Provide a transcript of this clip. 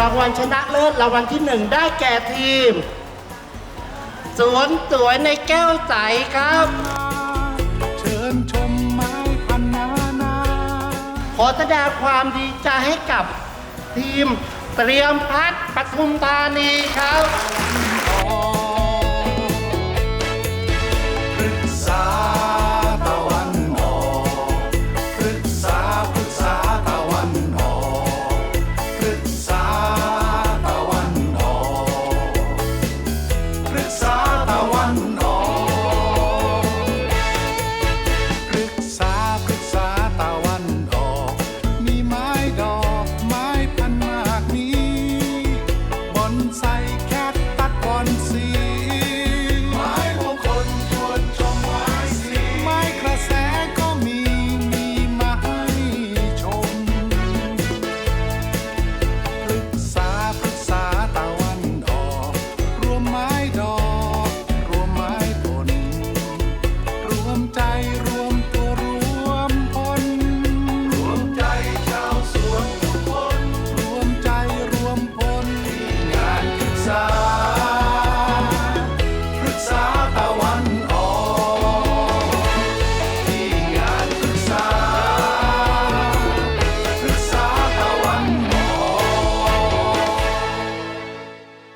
รางวัลชนะเลิศรางวัลที่หนึ่งได้แก่ทีม สวนสวยในแก้วใสครับ เชิญชมไม้พันนานา ขอแสดงความดีใจให้กับทีมเตรียมพัดปทุมธานีครับ